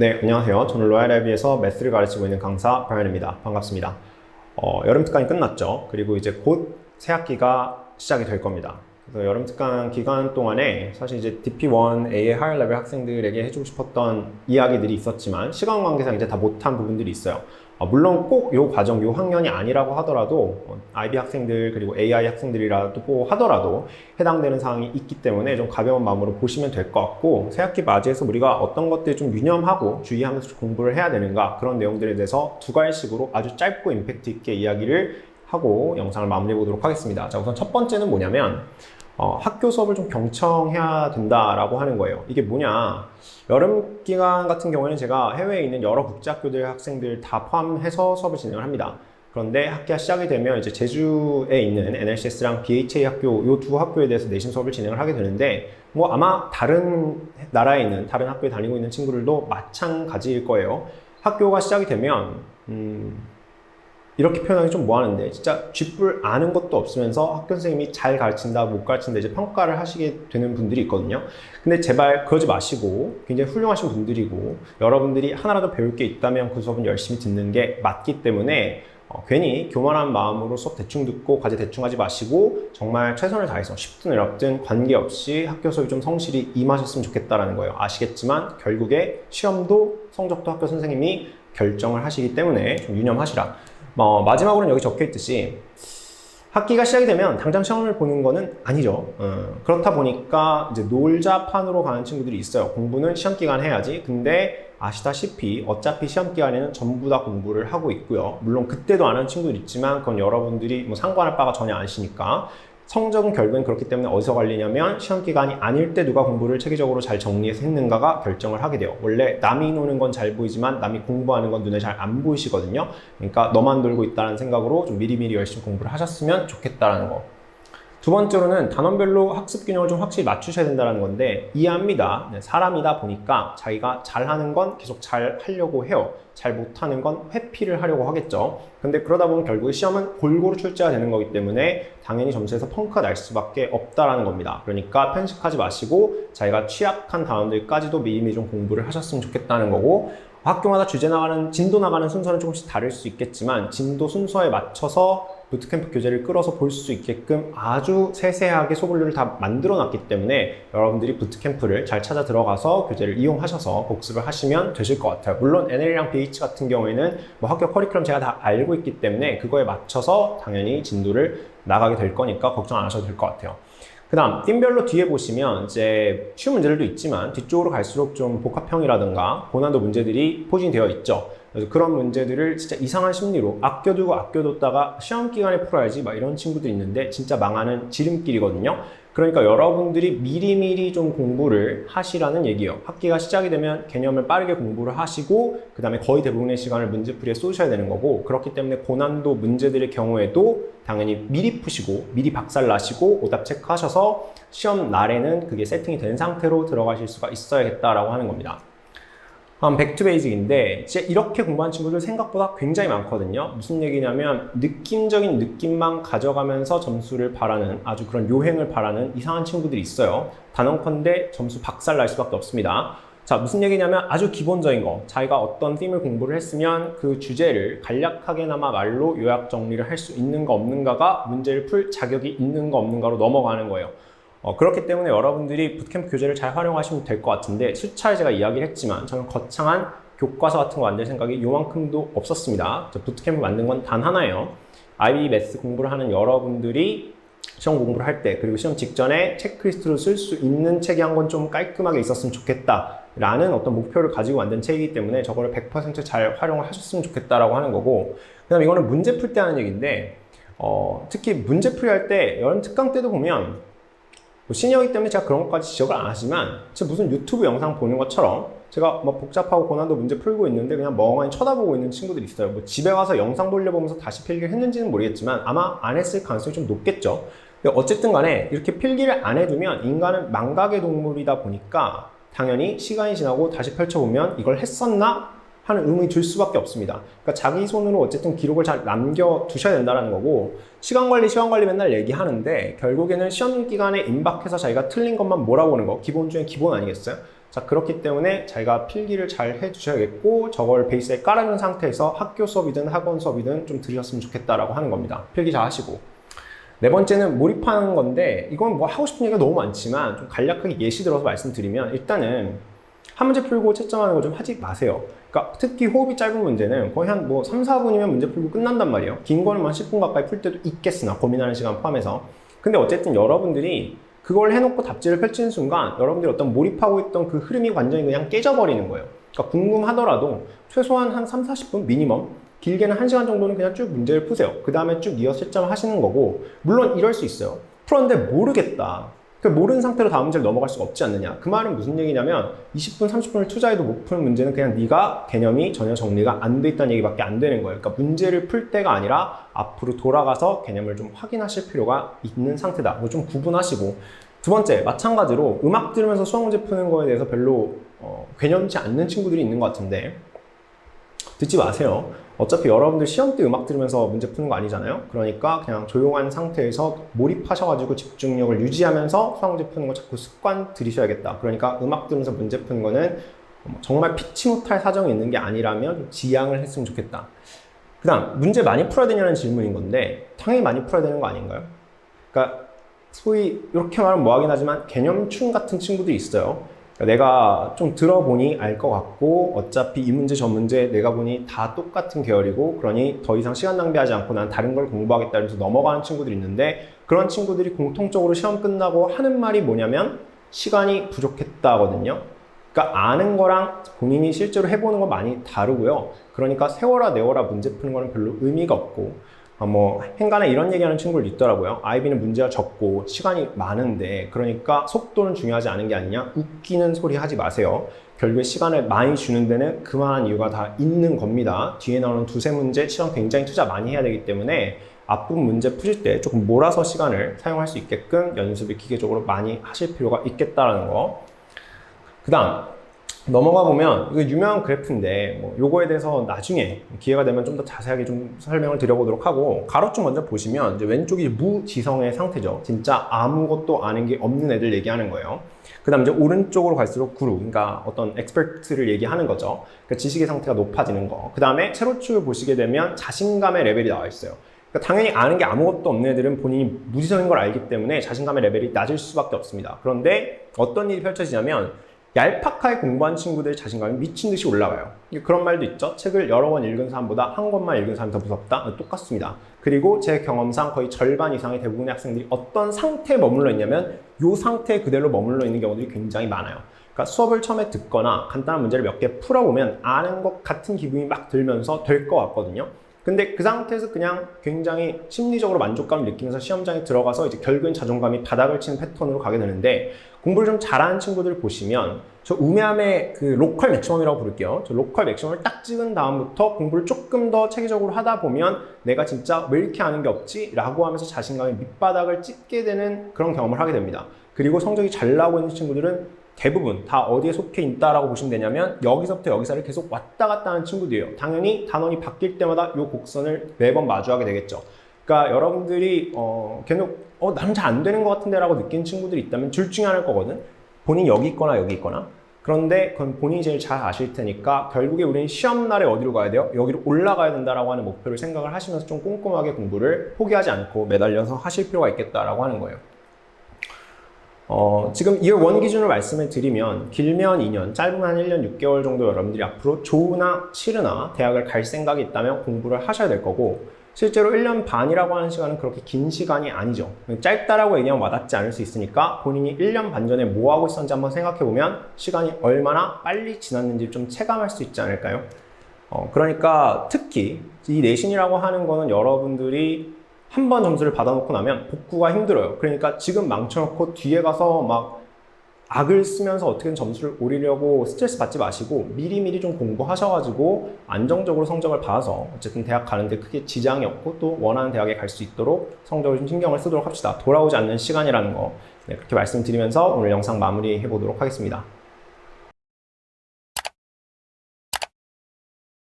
네, 안녕하세요. 저는 로얄랩에서 매스를 가르치고 있는 강사 브라이언입니다. 반갑습니다. 어, 여름 특강이 끝났죠. 그리고 이제 곧 새학기가 시작이 될 겁니다. 그래서 여름 특강 기간 동안에 사실 이제 DP1 A의 하이어 레벨 학생들에게 해주고 싶었던 이야기들이 있었지만 시간 관계상 이제 다 못한 부분들이 있어요. 어, 물론 꼭 요 과정, 요 학년이 아니라고 하더라도 어, IB 학생들 그리고 AI 학생들이라도 하더라도 해당되는 사항이 있기 때문에 좀 가벼운 마음으로 보시면 될 것 같고 새 학기 맞이해서 우리가 어떤 것들 좀 유념하고 주의하면서 공부를 해야 되는가 그런 내용들에 대해서 두 가지식으로 아주 짧고 임팩트 있게 이야기를 하고 영상을 마무리해 보도록 하겠습니다. 자 우선 첫 번째는 뭐냐면 어, 학교 수업을 좀 경청해야 된다라고 하는 거예요. 이게 뭐냐? 여름 기간 같은 경우에는 제가 해외에 있는 여러 국제 학교들 학생들 다 포함해서 수업을 진행을 합니다. 그런데 학기가 시작이 되면 이제 제주에 있는 NLCS랑 BHA 학교 이 두 학교에 대해서 내신 수업을 진행을 하게 되는데 뭐 아마 다른 나라에 있는 다른 학교에 다니고 있는 친구들도 마찬가지일 거예요. 학교가 시작이 되면 음, 이렇게 표현하기 좀 뭐하는데 진짜 쥐뿔 아는 것도 없으면서 학교 선생님이 잘 가르친다 못 가르친다 이제 평가를 하시게 되는 분들이 있거든요. 근데 제발 그러지 마시고 굉장히 훌륭하신 분들이고 여러분들이 하나라도 배울 게 있다면 그 수업은 열심히 듣는 게 맞기 때문에 어, 괜히 교만한 마음으로 수업 대충 듣고 과제 대충 하지 마시고 정말 최선을 다해서 쉽든 어렵든 관계없이 학교 수업이 좀 성실히 임하셨으면 좋겠다라는 거예요. 아시겠지만 결국에 시험도 성적도 학교 선생님이 결정을 하시기 때문에 좀 유념하시라 어, 마지막으로는 여기 적혀 있듯이 학기가 시작이 되면 당장 시험을 보는 거는 아니죠. 어, 그렇다 보니까 이제 놀자판으로 가는 친구들이 있어요. 공부는 시험 기간 해야지. 근데 아시다시피 어차피 시험 기간에는 전부 다 공부를 하고 있고요. 물론 그때도 안 하는 친구들 있지만 그건 여러분들이 뭐 상관할 바가 전혀 아니시니까 성적은 결국엔 그렇기 때문에 어디서 갈리냐면 시험 기간이 아닐 때 누가 공부를 체계적으로 잘 정리해서 했는가가 결정을 하게 돼요. 원래 남이 노는 건 잘 보이지만 남이 공부하는 건 눈에 잘 안 보이시거든요. 그러니까 너만 놀고 있다는 생각으로 좀 미리미리 열심히 공부를 하셨으면 좋겠다라는 거. 두 번째로는 단원별로 학습 균형을 좀 확실히 맞추셔야 된다는 건데 이해합니다. 네, 사람이다 보니까 자기가 잘하는 건 계속 잘 하려고 해요. 잘 못하는 건 회피를 하려고 하겠죠. 근데 그러다 보면 결국 시험은 골고루 출제가 되는 거기 때문에 당연히 점수에서 펑크가 날 수밖에 없다라는 겁니다. 그러니까 편식하지 마시고 자기가 취약한 단원들까지도 미리미리 좀 공부를 하셨으면 좋겠다는 거고 학교마다 주제 나가는 진도 나가는 순서는 조금씩 다를 수 있겠지만 진도 순서에 맞춰서 부트캠프 교재를 끌어서 볼 수 있게끔 아주 세세하게 소분류를 다 만들어 놨기 때문에 여러분들이 부트캠프를 잘 찾아 들어가서 교재를 이용하셔서 복습을 하시면 되실 것 같아요. 물론 NL이랑 BH 같은 경우에는 뭐 학교 커리큘럼 제가 다 알고 있기 때문에 그거에 맞춰서 당연히 진도를 나가게 될 거니까 걱정 안 하셔도 될 것 같아요. 그 다음 팀별로 뒤에 보시면 이제 쉬운 문제들도 있지만 뒤쪽으로 갈수록 좀 복합형이라든가 고난도 문제들이 포진이 되어 있죠. 그래서 그런 문제들을 진짜 이상한 심리로 아껴두고 아껴뒀다가 시험 기간에 풀어야지 막 이런 친구도 있는데 진짜 망하는 지름길이거든요. 그러니까 여러분들이 미리미리 좀 공부를 하시라는 얘기예요. 학기가 시작이 되면 개념을 빠르게 공부를 하시고 그 다음에 거의 대부분의 시간을 문제풀이에 쏘셔야 되는 거고 그렇기 때문에 고난도 문제들의 경우에도 당연히 미리 푸시고 미리 박살 나시고 오답 체크하셔서 시험 날에는 그게 세팅이 된 상태로 들어가실 수가 있어야겠다라고 하는 겁니다. 음, 백투 베이직인데 진짜 이렇게 공부한 친구들 생각보다 굉장히 많거든요. 무슨 얘기냐면 느낌적인 느낌만 가져가면서 점수를 바라는 아주 그런 요행을 바라는 이상한 친구들이 있어요. 단언컨대 점수 박살 날 수밖에 없습니다. 자, 무슨 얘기냐면 아주 기본적인 거. 자기가 어떤 팀을 공부를 했으면 그 주제를 간략하게나마 말로 요약 정리를 할 수 있는가 없는가가 문제를 풀 자격이 있는가 없는가로 넘어가는 거예요. 어, 그렇기 때문에 여러분들이 부트캠프 교재를 잘 활용하시면 될 것 같은데 수차에 제가 이야기를 했지만 저는 거창한 교과서 같은 거 만들 생각이 요만큼도 없었습니다. 부트캠프 만든 건 단 하나예요. IB 매스 공부를 하는 여러분들이 시험 공부를 할 때 그리고 시험 직전에 체크리스트로 쓸 수 있는 책이 한 권 좀 깔끔하게 있었으면 좋겠다 라는 어떤 목표를 가지고 만든 책이기 때문에 저거를 100%잘 활용을 하셨으면 좋겠다라고 하는 거고 그 다음 이거는 문제 풀 때 하는 얘기인데 어, 특히 문제 풀이 할 때 여름 특강 때도 보면 뭐 시니어이기 때문에 제가 그런 것까지 지적을 안 하지만 제가 무슨 유튜브 영상 보는 것처럼 제가 뭐 복잡하고 고난도 문제 풀고 있는데 그냥 멍하니 쳐다보고 있는 친구들이 있어요. 뭐 집에 가서 영상 돌려보면서 다시 필기를 했는지는 모르겠지만 아마 안 했을 가능성이 좀 높겠죠. 어쨌든 간에 이렇게 필기를 안 해두면 인간은 망각의 동물이다 보니까 당연히 시간이 지나고 다시 펼쳐보면 이걸 했었나 하는 의문이 들 수밖에 없습니다. 그러니까 자기 손으로 어쨌든 기록을 잘 남겨 두셔야 된다는 거고 시간 관리 시간 관리 맨날 얘기하는데 결국에는 시험 기간에 임박해서 자기가 틀린 것만 몰아보는 거 기본 중에 기본 아니겠어요? 자, 그렇기 때문에 자기가 필기를 잘 해주셔야겠고, 저걸 베이스에 깔아놓은 상태에서 학교 수업이든 학원 수업이든 좀 들으셨으면 좋겠다라고 하는 겁니다. 필기 잘 하시고. 네 번째는 몰입하는 건데, 이건 뭐 하고 싶은 얘기가 너무 많지만, 좀 간략하게 예시 들어서 말씀드리면, 일단은 한 문제 풀고 채점하는 거 좀 하지 마세요. 그러니까 특히 호흡이 짧은 문제는 거의 한 뭐 3, 4분이면 문제 풀고 끝난단 말이에요. 긴 거는 한 10분 가까이 풀 때도 있겠으나, 고민하는 시간 포함해서. 근데 어쨌든 여러분들이 그걸 해놓고 답지를 펼치는 순간 여러분들이 어떤 몰입하고 있던 그 흐름이 완전히 그냥 깨져버리는 거예요. 그러니까 궁금하더라도 최소한 한 3, 40분 미니멈 길게는 1시간 정도는 그냥 쭉 문제를 푸세요. 그 다음에 쭉 이어서 채점을 하시는 거고 물론 이럴 수 있어요. 풀었는데 모르겠다. 그 모르는 상태로 다음 문제를 넘어갈 수가 없지 않느냐. 그 말은 무슨 얘기냐면 20분, 30분을 투자해도 못 푸는 문제는 그냥 네가 개념이 전혀 정리가 안 돼 있다는 얘기밖에 안 되는 거예요. 그러니까 문제를 풀 때가 아니라 앞으로 돌아가서 개념을 좀 확인하실 필요가 있는 상태다. 뭐 좀 구분하시고 두 번째 마찬가지로 음악 들으면서 수학 문제 푸는 거에 대해서 별로 어, 개념치 않는 친구들이 있는 것 같은데 듣지 마세요. 어차피 여러분들 시험 때 음악 들으면서 문제 푸는 거 아니잖아요. 그러니까 그냥 조용한 상태에서 몰입하셔가지고 집중력을 유지하면서 수학 문제 푸는 거 자꾸 습관 들이셔야겠다. 그러니까 음악 들으면서 문제 푸는 거는 정말 피치 못할 사정이 있는 게 아니라면 좀 지양을 했으면 좋겠다. 그 다음, 문제 많이 풀어야 되냐는 질문인 건데, 당연히 많이 풀어야 되는 거 아닌가요? 그러니까, 소위, 이렇게 말하면 뭐하긴 하지만, 개념충 같은 친구들이 있어요. 그러니까 내가 좀 들어보니 알 것 같고, 어차피 이 문제 저 문제 내가 보니 다 똑같은 계열이고, 그러니 더 이상 시간 낭비하지 않고 난 다른 걸 공부하겠다 이러면서 넘어가는 친구들이 있는데, 그런 친구들이 공통적으로 시험 끝나고 하는 말이 뭐냐면, 시간이 부족했다거든요. 그러니까 아는 거랑 본인이 실제로 해보는 거 많이 다르고요. 그러니까 세워라 내워라 문제 푸는 거는 별로 의미가 없고 어, 뭐 행간에 이런 얘기하는 친구들 있더라고요. 아이비는 문제가 적고 시간이 많은데 그러니까 속도는 중요하지 않은 게 아니냐 웃기는 소리 하지 마세요. 결국에 시간을 많이 주는 데는 그만한 이유가 다 있는 겁니다. 뒤에 나오는 두세 문제 시간 굉장히 투자 많이 해야 되기 때문에 앞부분 문제 푸실 때 조금 몰아서 시간을 사용할 수 있게끔 연습을 기계적으로 많이 하실 필요가 있겠다라는 거. 그 다음 넘어가 보면 이거 유명한 그래프인데 뭐 요거에 대해서 나중에 기회가 되면 좀 더 자세하게 좀 설명을 드려보도록 하고 가로축 먼저 보시면 이제 왼쪽이 무지성의 상태죠. 진짜 아무것도 아는 게 없는 애들 얘기하는 거예요. 그 다음 이제 오른쪽으로 갈수록 구루 그러니까 어떤 엑스퍼트를 얘기하는 거죠. 그러니까 지식의 상태가 높아지는 거그 다음에 세로축을 보시게 되면 자신감의 레벨이 나와 있어요. 그러니까 당연히 아는 게 아무것도 없는 애들은 본인이 무지성인 걸 알기 때문에 자신감의 레벨이 낮을 수밖에 없습니다. 그런데 어떤 일이 펼쳐지냐면 얄팍하게 공부한 친구들의 자신감이 미친 듯이 올라가요. 그런 말도 있죠. 책을 여러 번 읽은 사람보다 한 권만 읽은 사람이 더 무섭다. 똑같습니다. 그리고 제 경험상 거의 절반 이상의 대부분의 학생들이 어떤 상태에 머물러 있냐면 이 상태에 그대로 머물러 있는 경우들이 굉장히 많아요. 그러니까 수업을 처음에 듣거나 간단한 문제를 몇 개 풀어보면 아는 것 같은 기분이 막 들면서 될 것 같거든요. 근데 그 상태에서 그냥 굉장히 심리적으로 만족감을 느끼면서 시험장에 들어가서 이제 결국엔 자존감이 바닥을 치는 패턴으로 가게 되는데 공부를 좀 잘하는 친구들 보시면 저 우매함의 그 로컬 맥시멈이라고 부를게요. 저 로컬 맥시멈을 딱 찍은 다음부터 공부를 조금 더 체계적으로 하다 보면 내가 진짜 왜 이렇게 아는 게 없지? 라고 하면서 자신감의 밑바닥을 찍게 되는 그런 경험을 하게 됩니다. 그리고 성적이 잘 나오고 있는 친구들은 대부분 다 어디에 속해 있다라고 보시면 되냐면 여기서부터 여기서를 계속 왔다 갔다 하는 친구들이에요. 당연히 단원이 바뀔 때마다 이 곡선을 매번 마주하게 되겠죠. 그러니까 여러분들이 어, 걔는 어, 나는 잘 안 되는 것 같은데 라고 느낀 친구들이 있다면 둘 중에 하나일 거거든. 본인이 여기 있거나 여기 있거나. 그런데 그건 본인이 제일 잘 아실 테니까 결국에 우리는 시험 날에 어디로 가야 돼요? 여기로 올라가야 된다라고 하는 목표를 생각을 하시면서 좀 꼼꼼하게 공부를 포기하지 않고 매달려서 하실 필요가 있겠다라고 하는 거예요. 어, 지금 이어 원 기준으로 말씀을 드리면 길면 2년, 짧으면 한 1년 6개월 정도 여러분들이 앞으로 좋으나 싫으나 대학을 갈 생각이 있다면 공부를 하셔야 될 거고 실제로 1년 반이라고 하는 시간은 그렇게 긴 시간이 아니죠. 짧다라고 얘기하면 와닿지 않을 수 있으니까 본인이 1년 반 전에 뭐 하고 있었는지 한번 생각해 보면 시간이 얼마나 빨리 지났는지 좀 체감할 수 있지 않을까요? 어, 그러니까 특히 이 내신이라고 하는 거는 여러분들이 한 번 점수를 받아놓고 나면 복구가 힘들어요. 그러니까 지금 망쳐놓고 뒤에 가서 막 악을 쓰면서 어떻게든 점수를 올리려고 스트레스 받지 마시고 미리미리 좀 공부하셔가지고 안정적으로 성적을 받아서 어쨌든 대학 가는데 크게 지장이 없고 또 원하는 대학에 갈 수 있도록 성적을 좀 신경을 쓰도록 합시다. 돌아오지 않는 시간이라는 거 네, 그렇게 말씀드리면서 오늘 영상 마무리해 보도록 하겠습니다.